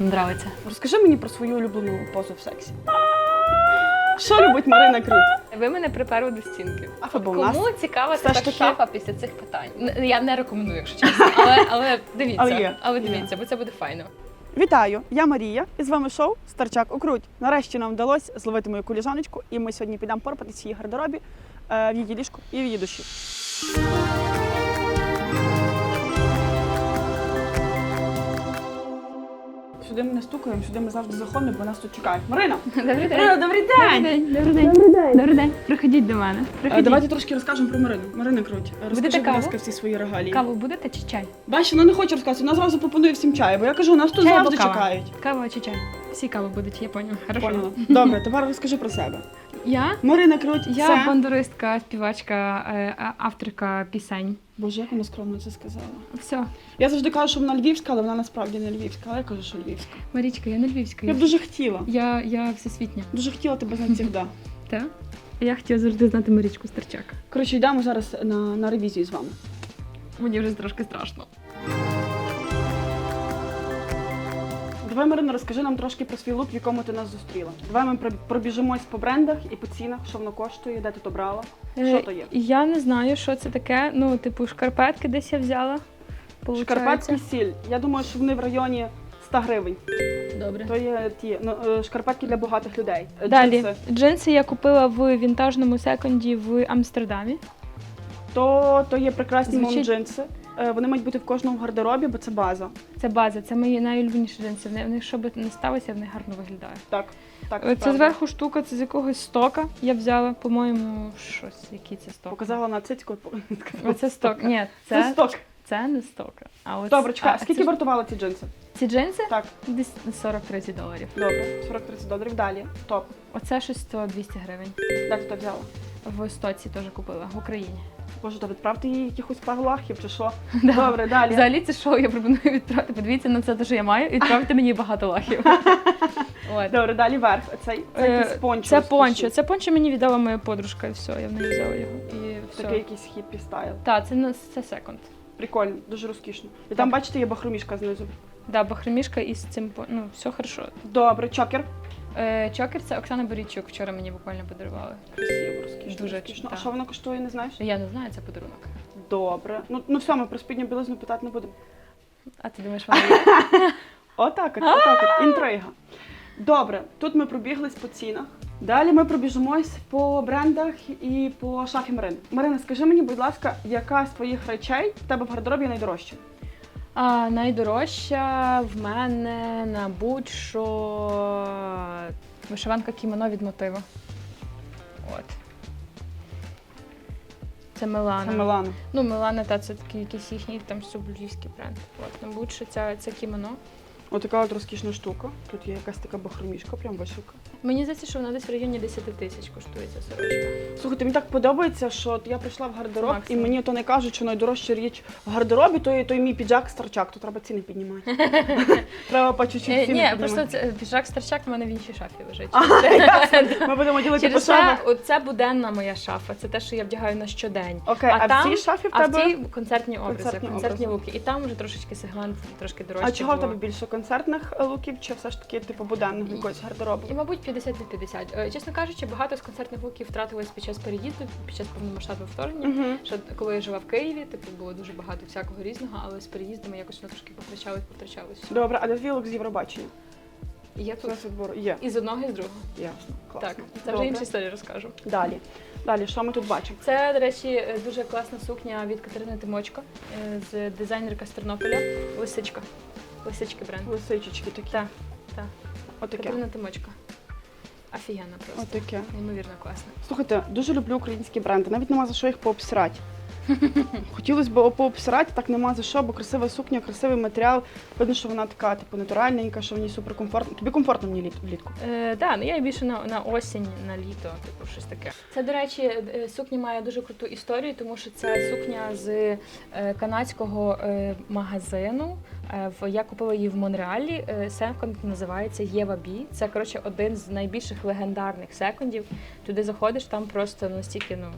Нравиться. Розкажи мені про свою улюблену позу в сексі. Що любить Марина Крут? Ви мене приперли до стінки. А футбол у нас? Кому цікава все ж така таки- шафа після цих питань? Н- Я не рекомендую, якщо чесно. Але, але дивіться, Але є. але Є. дивіться, бо це буде файно. Вітаю! Я Марія, і з вами шоу Старчак Окруть. Нарешті нам вдалося зловити мою коліжаночку, і ми сьогодні підемо порпатись в її гардеробі, е, в її ліжку і в її душі. Сюди ми не стукаємо, сюди ми завжди заходимо, бо нас тут чекають. Марина! Добрий Марина, добрий день! Добрий день. Добрий день. Добрий день. Приходіть до мене. Е, Приходіть. Давайте трошки розкажемо про Марину. Марина Круть, розкажи, будь каву? ласка, всі свої регалії. Каву будете чи чай? Бачиш, вона не хоче розказувати, вона зразу пропонує всім чай, бо я кажу, нас тут Чай або завжди кава? чекають. Кава чи чай? Всі кави будуть, я поняла. Хорошо. Поняла. Добре, тепер розкажи про себе. Я? Марина Круть, Я це... бандуристка, співачка, е, авторка пісень. Боже, як вона скромно це сказала. Все. Я завжди кажу, що вона львівська, але вона насправді не львівська. Але я кажу, що львівська. Марічка, я не львівська. Я б дуже хотіла. Я, я всесвітня. Дуже хотіла тебе знати завжди. Так? Я хотіла завжди знати Марічку Старчак. Коротше, йдемо зараз на, на ревізію з вами. Мені вже трошки страшно. Давай, Марина, розкажи нам трошки про свій лук, в якому ти нас зустріла. Давай ми пробіжимось по брендах і по цінах, що воно коштує, де ти то брала. Що то є? Е, Я не знаю, що це таке. Ну, типу, шкарпетки десь я взяла. Шкарпетки сіль. Я думаю, що вони в районі 100 гривень. Добре. То є ті ну, е, шкарпетки для багатих людей. Е, Далі. джинси. Джинси я купила в вінтажному секонді в Амстердамі. То, то є прекрасні Звучить- мон джинси. Е, Вони мають бути в кожному гардеробі, бо це база. Це база, це мої найулюбленіші джинси. В них, що би не сталося, вони гарно виглядають. Так, так. Це правда. зверху штука, це з якогось стока. Я взяла, по-моєму, щось, який це сток. Показала на цицьку. Оце сток. Ні, Це це, сток. це не стока. А от, Добре, чекай, а, а скільки це- вартували ці джинси? ці джинси? Так, Десь 40-30 доларів. добре, 40-30 доларів. Далі. Топ. Оце щось 100-200 гривень. Де ти то взяла? В стоці теж купила в Україні. Боже, то відправте їй якихось пару лахів чи що? Добре, далі. Взагалі це шоу я пропоную відправити. Подивіться на це, те, що я маю, і відправте мені багато лахів. От. Добре, далі верх. Це, це якийсь пончо. Це пончо. Це пончо мені віддала моя подружка, і все, я в неї взяла його. І все. Такий якийсь хіппі стайл. Так, це, на- це секонд. Прикольно, дуже розкішно. І там, бачите, є бахромішка знизу. Да, бахромішка із цим по- ну, все хорошо. Добре, чокер. Е, чокер це Оксана Борійчук, вчора мені буквально подарували. Красиво, розкішно. Дуже, розкішно. А що воно коштує, не знаєш? Я не знаю, це подарунок. Добре. Ну, ну все, ми про спідню білизну питати не будемо. А ти думаєш, вона є? Отак, от, отак, от, інтрига. Добре, тут ми пробіглись по цінах. Далі ми пробіжимось по брендах і по шафі Марини. Марина, скажи мені, будь ласка, яка з твоїх речей в тебе в гардеробі найдорожча? А, найдорожча в мене на будь-що вишиванка кімоно від мотива. От. Це Милана. Це Милана. Ну, Милана, та це такий якийсь їхній там сублівський бренд. От, на будь-що це, це кімоно. Отака от розкішна штука. Тут є якась така бахромішка, прям вишивка. Мені здається, що вона десь в районі 10 тисяч коштує ця сорочка. Слухайте, мені так подобається, що от я прийшла в гардероб, Максимум. і мені то не кажуть, що найдорожча річ в гардеробі, то, є- то й мій піджак старчак, то треба ціни піднімати. треба по чуть-чуть Е, ціни Ні, піднімати. просто це піджак старчак в мене в іншій шафі лежить. А, ясно. Ми будемо ділити по Через це шафах. оце буденна моя шафа. Це те, що я вдягаю на щодень. Окей, а, в цій шафі в А в тебе. цій концертні образи, концертні концертні, луки. І там вже трошечки сегмент трошки дорожче. А чого в було. тебе більше концертних е, луків, чи все ж таки типу буденного якогось гардеробу? І, мабуть, 50 на 50. Е, Чесно кажучи, багато з концертних луків втратилось під час переїзду, під час повномасштабного вторгнення. Угу. Що коли я жила в Києві, типу було дуже багато всякого різного, але з переїздами якось воно трошки повтрачалось, повтрачалось. Добре, а де твій з Євробачення? Я тут. Є. і з одного, і з другого. Ясно. Класно. Так, це вже Добре. інша розкажу. Далі. Далі, що ми тут бачимо? Це, до речі, е, дуже класна сукня від Катерини Тимочко е, з дизайнерка з Тернополя. Лисичка. Лисички бренд. Лисичечки такі. Так, так. Катерина Тимочко. Офігенна просто. Отаке. Неймовірно класна. Слухайте, дуже люблю українські бренди. Навіть нема за що їх пообсирати. Хотілося б пообсирати, так нема за що, бо красива сукня, красивий матеріал. Видно, що вона така, типу, натуральненька, що в ній суперкомфортно. Тобі комфортно мені літ- влітку. Е, да, ну я більше на, на осінь, на літо, типу щось таке. Це, до речі, е, сукня має дуже круту історію, тому що це сукня з е, канадського е, магазину. Е, я купила її в Монреалі. Е, секонд називається Єва Бі. Це коротше один з найбільших легендарних секондів. Туди заходиш, там просто настільки ну.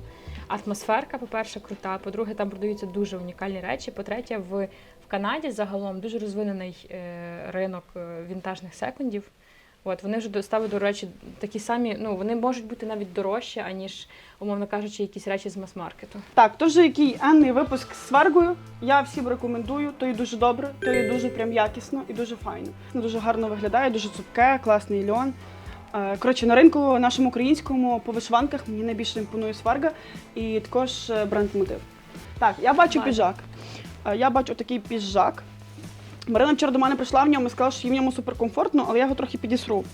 атмосферка, по-перше, крута. По-друге, там продаються дуже унікальні речі. По-третє, в, в Канаді загалом дуже розвинений е, ринок вінтажних секундів. От вони вже доставили, до речі, такі самі, ну вони можуть бути навіть дорожчі, аніж, умовно кажучи, якісь речі з мас-маркету. Так, то вже який енний випуск з сваргою. Я всім рекомендую. То і дуже добре, то і дуже прям якісно і дуже файно. Ну, Дуже гарно виглядає, дуже цупке, класний льон. Е, Коротше, на ринку нашому українському по вишиванках мені найбільше імпонує сварга і також е, бренд мотив. Так, я бачу Ладно. піджак. Е, Я бачу такий піджак. Марина вчора до мене прийшла в ньому і сказала, що їй в ньому суперкомфортно, але я його трохи підісру.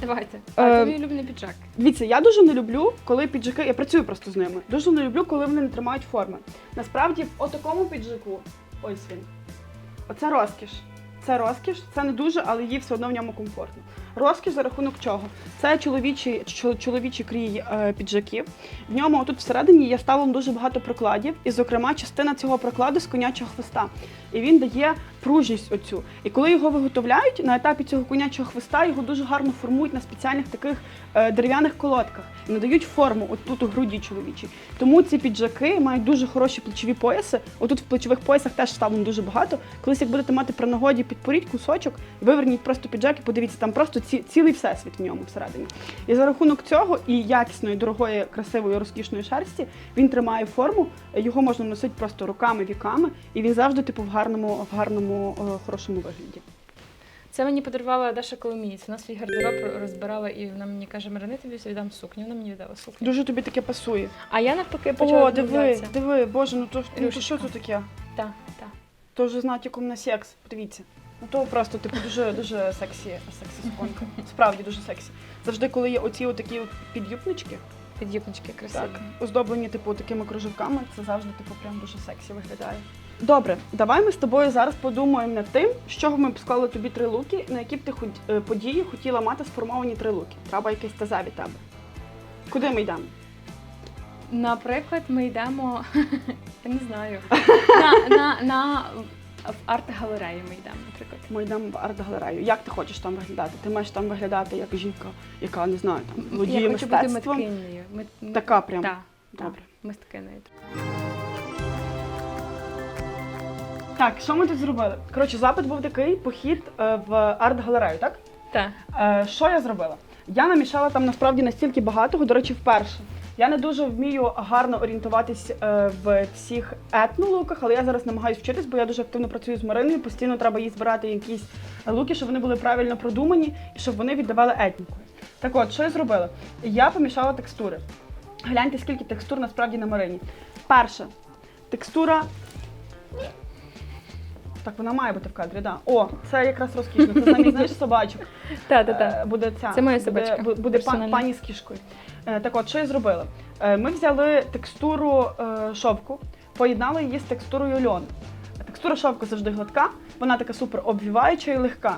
Давайте. Е, А тобі улюблений піджак. Дивіться, я дуже не люблю, коли піджаки, я працюю просто з ними. Дуже не люблю, коли вони не тримають форми. Насправді, в отакому піджаку, ось він. Оце розкіш. Це розкіш, це не дуже, але їй все одно в ньому комфортно. Розкіш за рахунок чого? Це чоловічий, чо- чоловічий крій е, піджаків. В ньому тут всередині є ставлено дуже багато прокладів, і, зокрема, частина цього прокладу з конячого хвоста. І він дає пружність оцю. І коли його виготовляють на етапі цього конячого хвоста, його дуже гарно формують на спеціальних таких е, дерев'яних колодках і надають форму от тут у груді чоловічій. Тому ці піджаки мають дуже хороші плечові пояси. Отут в плечових поясах теж ставлено дуже багато. Колись як будете мати при нагоді, підпоріть кусочок, виверніть просто піджак і подивіться, там просто ці, цілий всесвіт в ньому всередині. І за рахунок цього і якісної, дорогої, красивої, розкішної шерсті він тримає форму. Його можна носити просто руками, віками, і він завжди типу в гарному, в гарному, е, хорошому вигляді. Це мені подарувала Даша Коломієць. Вона свій гардероб розбирала, і вона мені каже, Марини, тобі віддам сукню. Вона мені віддала сукню. Дуже тобі таке пасує. А я навпаки почала О, диви, диви, боже, ну то, ну то що це таке? Так, так. То вже з натяком на секс. Подивіться. Ну то просто типу дуже дуже сексі, сексі суконка. Справді дуже сексі. Завжди, коли є оці отакі от підюбнички, Під'юбнички красиві. так, оздоблені типу такими кружевками, це завжди типу прям дуже сексі виглядає. Добре, давай ми з тобою зараз подумаємо над тим, з чого ми б склали тобі три луки, на які б ти ход- е, події хотіла мати сформовані три луки. Треба якесь таза від тебе. Куди ми йдемо? Наприклад, ми йдемо, я не знаю, на, на, на в арт-галерею ми йдемо, наприклад. Ми йдемо в арт-галерею. Як ти хочеш там виглядати? Ти маєш там виглядати як жінка, яка не знаю, там володіє я хочу бути мистецтвом. миткинею. Мит... Така прям. Так, Добре. мисткинею. Так, що ми тут зробили? Коротше, запит був такий похід е, в арт-галерею, так? Так. Е, що я зробила? Я намішала там насправді настільки багатого, до речі, вперше. Я не дуже вмію гарно орієнтуватись е, в всіх етнолуках, але я зараз намагаюся вчитись, бо я дуже активно працюю з Мариною. Постійно треба їй збирати якісь луки, щоб вони були правильно продумані і щоб вони віддавали етніку. Так от, що я зробила? Я помішала текстури. Гляньте, скільки текстур насправді на Марині. Перша текстура. Так, вона має бути в кадрі, да. О, це якраз розкішно. Це знаєш собачок. Так, так, Е, так. Буде ця. Це моя собачка, бу- Буде, пан- пані з кішкою. Е, Так от, що я зробила? Е, Ми взяли текстуру е, шовку, поєднали її з текстурою льону. Текстура шовку завжди гладка, вона така супер обвіваюча і легка.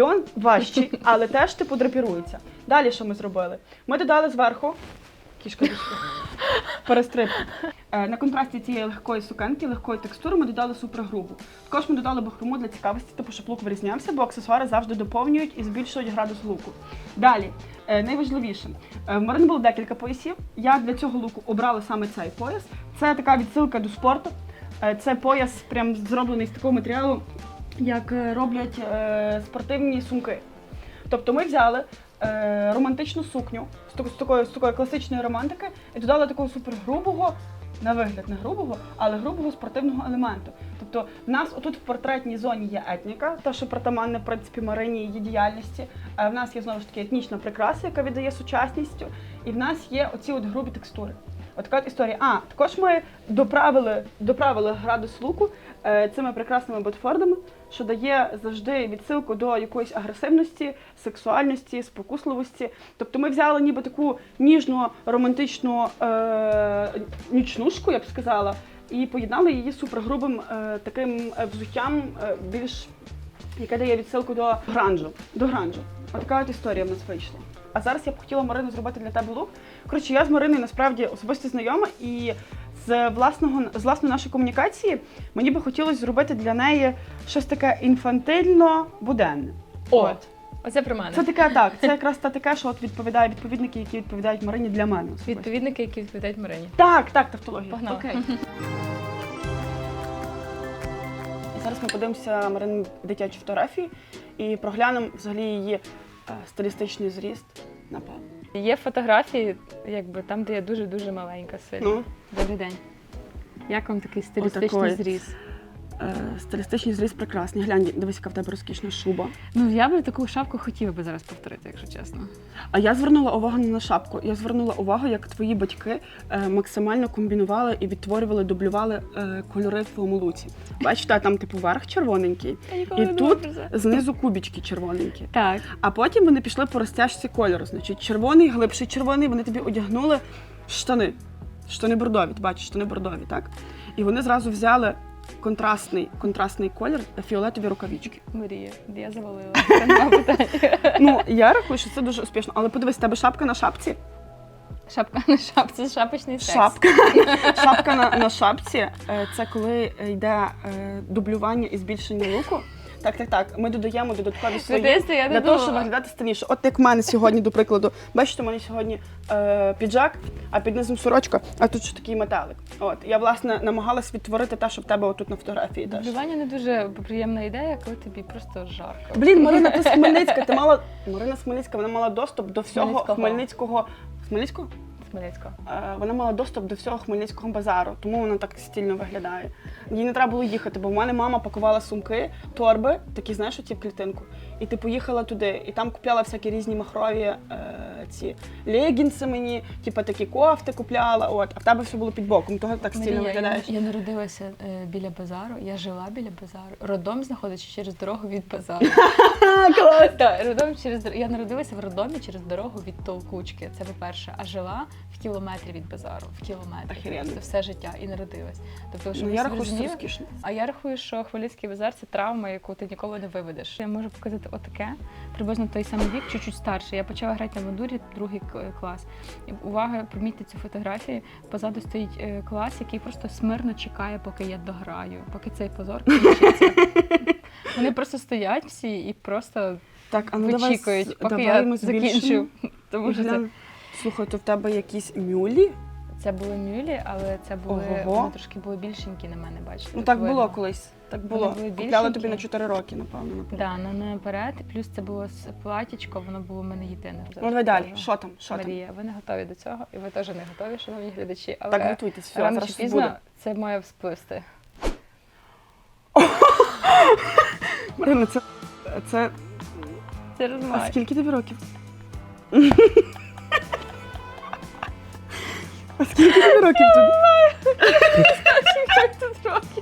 Льон важчий, але теж типу драпірується. Далі що ми зробили? Ми додали зверху. Кішка кішка. Перестрибку. Е, На контрасті цієї легкої сукенки, легкої текстури ми додали супергрубу. Також ми додали бахрому для цікавості, типу, щоб лук вирізнявся, бо аксесуари завжди доповнюють і збільшують градус луку. Далі, е, найважливіше, Е, в Марини було декілька поясів. Я для цього луку обрала саме цей пояс. Це така відсилка до спорту. Це пояс прям зроблений з такого матеріалу, як роблять спортивні сумки. Тобто ми взяли е, романтичну сукню з, такої, з такої класичної романтики і додали такого супергрубого, на вигляд не грубого, але грубого спортивного елементу. Тобто в нас отут в портретній зоні є етніка, та що притаманне в принципі Марині її діяльності. А в нас є знову ж таки етнічна прикраса, яка віддає сучасністю, і в нас є оці от грубі текстури. От така от історія. А, також ми доправили, доправили градус луку е, цими прекрасними ботфордами, що дає завжди відсилку до якоїсь агресивності, сексуальності, спокусливості. Тобто ми взяли ніби таку ніжну романтичну е, нічнушку, я б сказала, і поєднали її супергрубим е, таким е, взуттям е, більш яке дає відсилку до гранжу. До гранжу. Отака от історія в нас вийшла. А зараз я б хотіла Марину зробити для тебе лук. Коротше, я з Мариною насправді особисто знайома і з власного з власної нашої комунікації мені би хотілося зробити для неї щось таке інфантильно буденне. От. Оце про мене. Це таке так. Це якраз та таке, що от відповідає відповідники, які відповідають Марині для мене. особисто. Відповідники, які відповідають Марині. Так, так, тавтологія. Погнали. Окей. І зараз ми подивимося Марини дитячі фотографії і проглянемо взагалі її е, стилістичний зріст. Напевно. Є фотографії, якби там, де я дуже-дуже маленька сильно. Ну, Добрий день. Як вам такий Отакої. стилістичний зріз? Е, стилістичний зріст прекрасний. Глянь, дивись, яка в тебе розкішна шуба. Ну, я би таку шапку хотіла би зараз повторити, якщо чесно. А я звернула увагу не на шапку. Я звернула увагу, як твої батьки е, максимально комбінували і відтворювали, дублювали е, кольори в твоєму луці. Бачите, там типу верх червоненький, і тут знизу кубічки червоненькі. Так. А потім вони пішли по розтяжці кольору. Значить, червоний, глибший червоний, вони тобі одягнули штани. Штани бордові, ти бачиш, штани бордові, так? І вони зразу взяли контрастний, контрастний колір, фіолетові рукавички. Марія, я завалила. Це нема питання. Ну, я рахую, що це дуже успішно. Але подивись, тебе шапка на шапці. Шапка на шапці, шапочний секс. Шапка. Шапка на, на шапці. е, Це коли йде е, дублювання і збільшення луку. Так, так, так. Ми додаємо додаткові свої Дивіться, я не для того, думала. щоб виглядати стильніше. От як в мене сьогодні, до прикладу, бачите, у мене сьогодні е, піджак, а під низом сорочка, а тут ще такий метелик. От я власне намагалась відтворити те, що в тебе отут на фотографії теж. Дублювання не дуже приємна ідея, коли тобі просто жарко. Блін, Марина, ти з Хмельницька. Ти мала Марина з Хмельницька, вона мала доступ до всього Хмельницького. Хмельницького. Хмельницького? Хмельницького. Е, Вона мала доступ до всього хмельницького базару, тому вона так стильно виглядає. Їй не треба було їхати, бо в мене мама пакувала сумки, торби, такі, знаєш, ті в клітинку. І ти поїхала туди, і там купляла всякі різні махрові е, ці легінси мені, типу такі кофти купляла. От, а в тебе все було під боком, того так стильно Марія, я, виглядаєш. я народилася е, біля базару, я жила біля базару. Родом знаходиться через дорогу від базару. Клас! Так, родом через дор- я народилася в роддомі через дорогу від толкучки. Це по-перше, а жила в кілометрі від базару. В кілометрі Охеренно. просто все життя і народилась. Тобто, що Ну, ви я собі рахую, що це розуміли? розкішно. А я рахую, що Хмельницький базар це травма, яку ти ніколи не виведеш. Я можу показати отаке, приблизно той самий вік, чуть-чуть старше. Я почала грати на мандурі, другий клас. Увага, помітьте цю фотографію. Позаду стоїть е, клас, який просто смирно чекає, поки я дограю, поки цей позор кінчиться. Вони просто стоять всі і просто Так, а ну вичікують, з- поки давай я закінчу. Тому що це, Слухай, то в тебе якісь мюлі? це були мюлі, але це були Ого. вони трошки були більшенькі на мене, бачите. Ну так видно. було колись. Так було. були Купляла тобі на 4 роки, напевно. напевно. Да, на наперед, плюс це було з платічко, воно було в мене єдине. Ну давай далі. Що там? Що там? Марія, ви не готові до цього, і ви теж не готові, шановні глядачі. Але Так, готуйтесь, все, рано зараз чи щось пізно буде. це має всплисти. Марина, це, це Це а скільки тобі років? А скільки тобі років тут? Як тут років?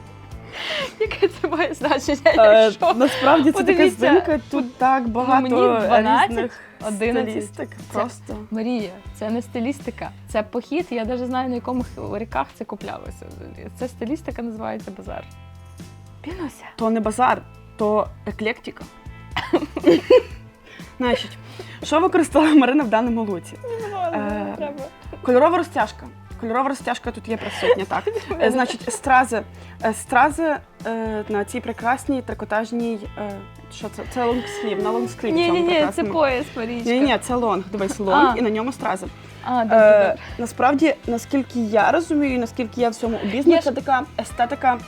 Має значення? Е, Якщо Насправді це така Подивіться, здимка, тут так багато мені 12, різних 11. стилістик. Це- Просто. Марія, це не стилістика, це похід. Я навіть знаю, на якому ріках це куплялося. Це стилістика називається базар. Пінуся. То не базар, то еклектика. Значить, що використала Марина в даному луці? Е, треба. Кольорова розтяжка. Кольорова розтяжка тут є присутня, так. Е, Значить, стрази. Е, Стрази е, на цій прекрасній трикотажній. е, Що це? Це лонгслів, на лонгслів. Ні, ні, ні, це пояс, Марічка. Ні, ні, це лонг. Дивись, лонг А. і на ньому стрази. А, добре, Е, добре. насправді, наскільки я розумію, і наскільки я в цьому обізнана, Я це ж- така естетика.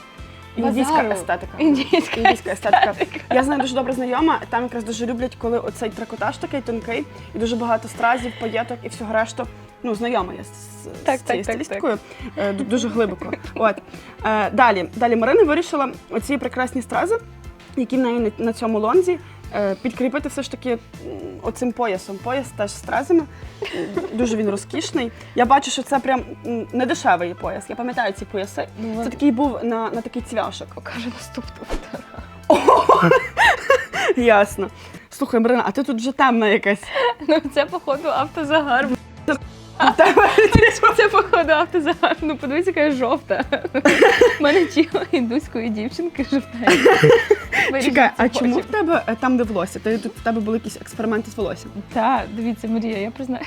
Індійська Базару. естетика. Індійська Індійська естетика. Я з нею дуже добре знайома. Там якраз дуже люблять, коли оцей трикотаж такий тонкий, і дуже багато стразів, паєток і всього решту. Ну, знайома я з, Так, з так, цією так, стилістикою е, ду- дуже глибоко. От. Е, далі. Далі Марина вирішила оці прекрасні стрази, які в неї на, цьому лонзі, е, підкріпити все ж таки оцим поясом. Пояс теж з стразами. Дуже він розкішний. Я бачу, що це прям не дешевий пояс. Я пам'ятаю ці пояси. Ну, Це такий був на, на такий цвяшок. покаже наступну фотографію. Ясно. Слухай, Марина, а ти тут вже темна якась. Ну, це, походу, автозагар. Це, походу, автозагар. Ну, подивіться, яка я жовта. У мене тіло індуської дівчинки жовтеньке. Чекай, а чому в тебе е, там, де волосся? Ти тут в тебе були якісь експерименти з волоссям? Так, дивіться, Марія, я признаю.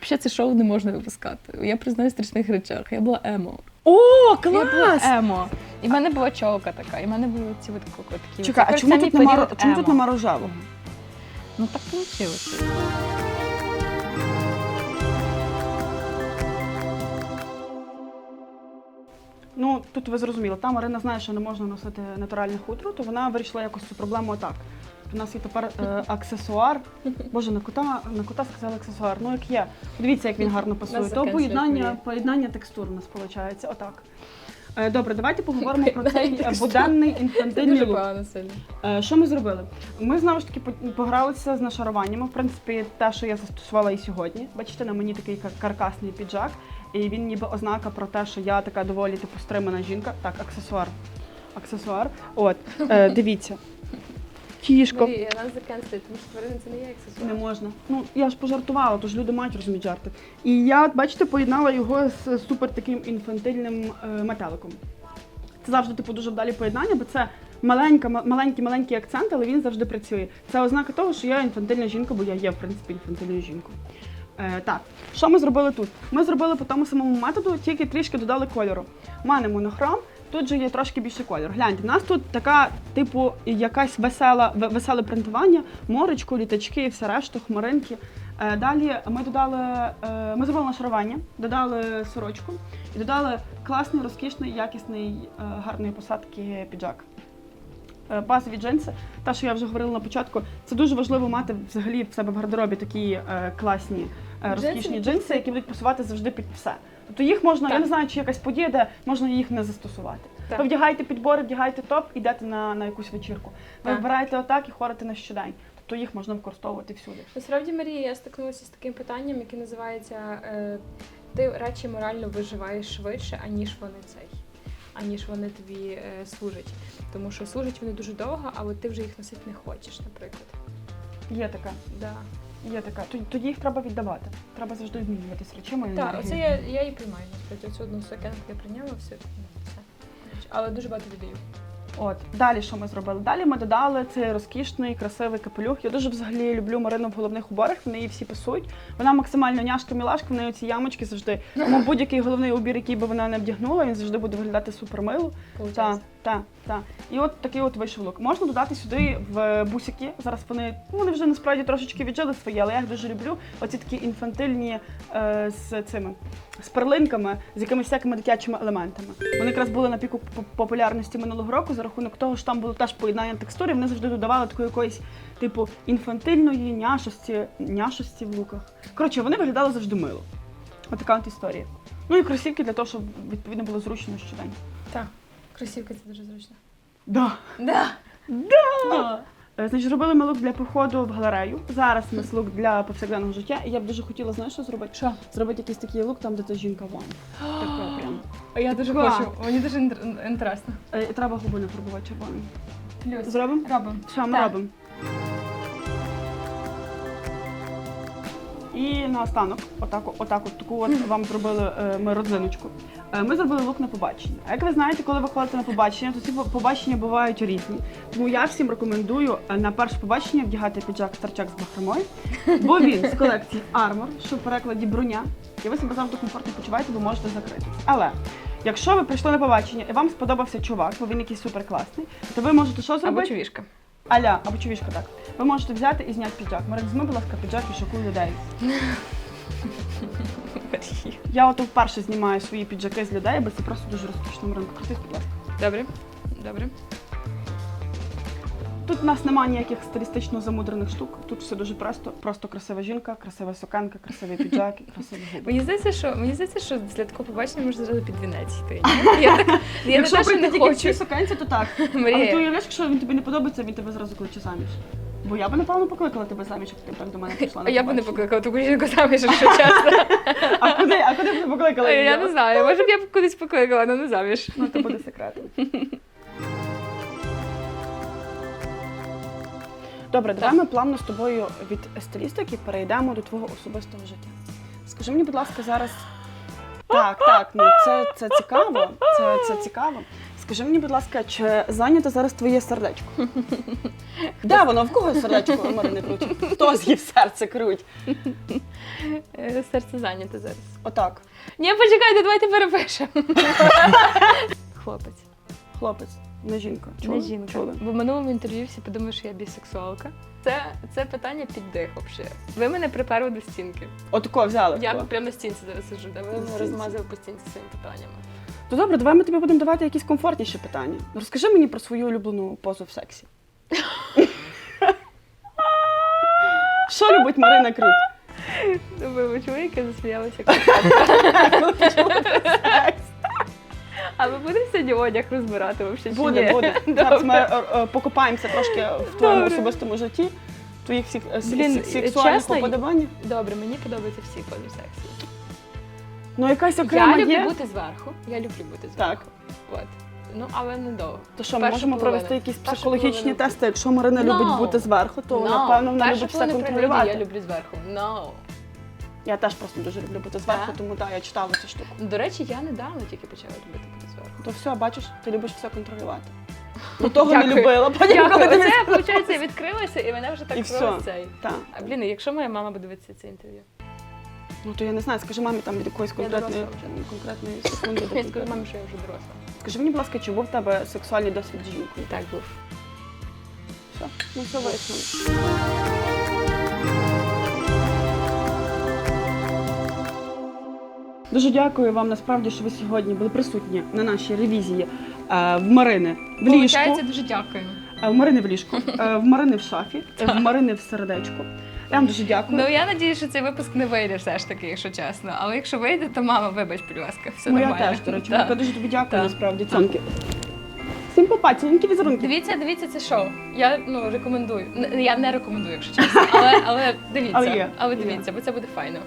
Ще це шоу не можна випускати. Я признаю в страшних речах. Я була емо. О, Я була клас! емо. І в мене була чолка така, і в мене були ці от такі. Чекай, а чому тут нема ро- чому тут нема рожевого? Ну так вийшло. Ну, тут ви зрозуміли, там Марина знає, що не можна носити натуральне хутро, то вона вирішила якось цю проблему отак. У нас є тепер е, аксесуар. Боже, на кота, на кота сказали аксесуар. Ну як є. Подивіться, як він гарно пасує. То поєднання, поєднання текстур у нас виходить. Отак. Е, Добре, давайте поговоримо про цей буденний інфантильний лук. Е, Що ми зробили? Ми знову ж таки погралися з нашаруваннями. В принципі, те, що я застосувала і сьогодні. Бачите, на мені такий каркасний піджак, і він ніби ознака про те, що я така доволі типу стримана жінка. Так, аксесуар. Аксесуар. От, е, дивіться. Тішко. Марія, нас закенслять, тому що тварини це не є аксесуар. Не можна. Ну я ж пожартувала, тож люди мають розуміти жарти. І я, бачите, поєднала його з супер таким інфантильним е, метеликом. Це завжди типу дуже вдалі поєднання, бо це маленька, маленький, маленький акцент, але він завжди працює. Це ознака того, що я інфантильна жінка, бо я є в принципі інфантильною жінкою. Е, так, що ми зробили тут? Ми зробили по тому самому методу, тільки трішки додали кольору. У мене монохром, тут же є трошки більше кольору. Гляньте, у нас тут така, типу, якась весела, веселе принтування, моречко, літачки і все решту, хмаринки. Е, Далі ми додали, е, ми зробили нашарування, додали сорочку і додали класний, розкішний, якісний, е, гарної посадки піджак. Е, Базові джинси, те, що я вже говорила на початку, це дуже важливо мати взагалі в себе в гардеробі такі е, класні, е, розкішні джинси, які будуть пасувати завжди під все. Тобто їх можна, я не знаю, чи якась подія, де можна їх не застосувати. Так. Ви вдягаєте підбори, вдягаєте топ, ідете на, на якусь вечірку. Ви Так. вбираєте отак і ходите на щодень. Тобто їх можна використовувати всюди. Насправді, Марія, я стикнулася з таким питанням, яке називається ти речі морально виживаєш швидше, аніж вони цей, аніж вони тобі е, служать. Тому що служать вони дуже довго, але ти вже їх носити не хочеш, наприклад. Є така, Да. є така. Тоді, їх треба віддавати. Треба завжди змінюватись речима. і Так, оце я, я і приймаю. Насправді цю одну сукенку я прийняла, все. ну, все. Але дуже багато віддаю. От далі, що ми зробили? Далі ми додали цей розкішний, красивий капелюх. Я дуже взагалі люблю Марину в головних уборах. В неї всі пасують. Вона максимально няшка мілашка, в неї ці ямочки завжди. Тому будь-який головний убір, який би вона не вдягнула, він завжди буде виглядати супер мило. Так, так. І от такий от вийшов лук. Можна додати сюди в бусики. Зараз вони, ну, вони вже насправді трошечки віджили своє, але я їх дуже люблю. Оці такі інфантильні е, з цими з перлинками, з якимись всякими дитячими елементами. Вони якраз були на піку популярності минулого року за рахунок того, що там було теж поєднання текстури. Вони завжди додавали такої якоїсь типу інфантильної няшості, няшості в луках. Коротше, вони виглядали завжди мило. Отака от історія. Ну і кросівки для того, щоб відповідно було зручно щодень. Так. Кросівка це дуже зручно. Да. Да. Да. Е, Значить, зробили ми лук для походу в галерею. Зараз у нас лук для повсякденного життя. І я б дуже хотіла, знаєш, що зробити? Що? Зробити якийсь такий лук, там, де це жінка вон. Така прям. Я дуже Клас. хочу. Мені дуже інтер- інтересно. Е, Треба губи не фарбувати червоним. Плюс. Зробимо? Робимо. Що ми Так. робимо? І наостанок, отак, отак от таку от вам зробили е, ми родзиночку. Е, Ми зробили лук на побачення. А як ви знаєте, коли ви ходите на побачення, то ці побачення бувають різні. Тому я всім рекомендую е, на перше побачення вдягати піджак старчак з бахромою, бо він з колекції Armor, що в перекладі броня, і ви себе завжди комфортно почуваєте, бо можете закритись. Але якщо ви прийшли на побачення і вам сподобався чувак, бо він якийсь супер класний, то ви можете що Або зробити? чувішка. Аля, або чувішка, так. Ви можете взяти і зняти піджак. Марин, зми, будь ласка, піджак і шокуй людей. Я от вперше знімаю свої піджаки з людей, бо це просто дуже розкішно. ринку. крутись, будь ласка. Добре. Добре. Тут в нас немає ніяких стилістично замудрених штук. Тут все дуже просто. Просто красива жінка, красива сукенка, красивий піджак красиві губи. Мені здається, що мені здається, що для такого побачення можна зразу під вінець йти. Я так я Якщо що прийти не тільки в хочу. цій сукенці, то так. Але ти Марія, уявляєш, якщо він тобі не подобається, він тебе зразу кличе заміж. Бо я би, напевно, покликала тебе заміж, як ти так до мене прийшла. а на я би не побачення. покликала таку жінку заміж, якщо чесно. А куди? А куди б ти покликала? Я її? не знаю, може б я б кудись покликала, але не заміж. Ну, це буде секретом. Добре, давай ми плавно з тобою від стилістики перейдемо до твого особистого життя. Скажи мені, будь ласка, зараз. Так, так, ну це, це цікаво. Це, це цікаво. Скажи мені, будь ласка, чи зайнято зараз твоє сердечко? Де воно? В кого сердечко Марини круть? Хто з'їв серце круть? Е, Серце зайняте зараз. Отак. Ні, почекайте, давайте перепишемо. Хлопець. Хлопець, не жінка. Чули? Не жінка. Чули? Бо в минулому інтерв'ю всі подумали, що я бісексуалка. Це, це питання під дих взагалі. Ви мене приперли до стінки. Отако взяли. Я тако. прямо на стінці зараз сиджу, де ви мене стінці. розмазали по стінці своїми питаннями. То добре, давай ми тобі будемо давати якісь комфортніші питання. Розкажи мені про свою улюблену позу в сексі. Що любить Марина Круть? Ви ви чули, як я засміялася? Секс. А ми будемо сьогодні одяг розбирати взагалі? Буде, буде. Зараз ми е, е, покопаємося трошки в твоєму Добре. особистому житті, твоїх всіх е, Блін, сексуальних чесно, уподобаннях. Добре, мені подобаються всі пози в сексі. Ну, якась окрема Я люблю є. бути зверху. Я люблю бути зверху. Так. От. Ну, але не довго. То що, ми Перша можемо половина. провести якісь Перша психологічні половина. тести. Якщо Марина No. любить бути зверху, то No. напевно вона Перша любить все контролювати. Я люблю зверху. No. Я теж просто дуже люблю бути зверху, Так? тому так, я читала цю штуку. До речі, я недавно тільки почала любити бути зверху. То все, бачиш, ти любиш все контролювати. До того не Дякую. любила, потім коли Дякую. ти Оце, виходить, відкрилося, і мене вже так все. цей. Так. А блін, і якщо моя мама буде дивитися це інтерв'ю? Ну то я не знаю, скажи мамі там від якоїсь Я конкретної, доросла вже. конкретної секунди. до Я скажу конкретної. мамі, що я вже доросла. Скажи мені, будь ласка, чи був в тебе сексуальний досвід з жінкою? Так був. Все, ну все вияснили. Дуже дякую вам насправді, що ви сьогодні були присутні на нашій ревізії е, в Марини в ліжку. Получається, дуже дякую. Е, В Марини в ліжку, е, в Марини в шафі, е, в Марини в сердечку. Я вам дуже дякую. Ну я надію, що цей випуск не вийде все ж таки, якщо чесно. Але якщо вийде, то мама, вибач, будь ласка, все Моя нормально. теж, до речі. Так. Я дуже тобі дякую, Так. насправді. Цьомки. Всім попа, цілунки візерунки. Дивіться, дивіться це шоу. Я ну рекомендую. Н- Я не рекомендую, якщо чесно, але, але дивіться. Але є. але дивіться, бо це буде файно.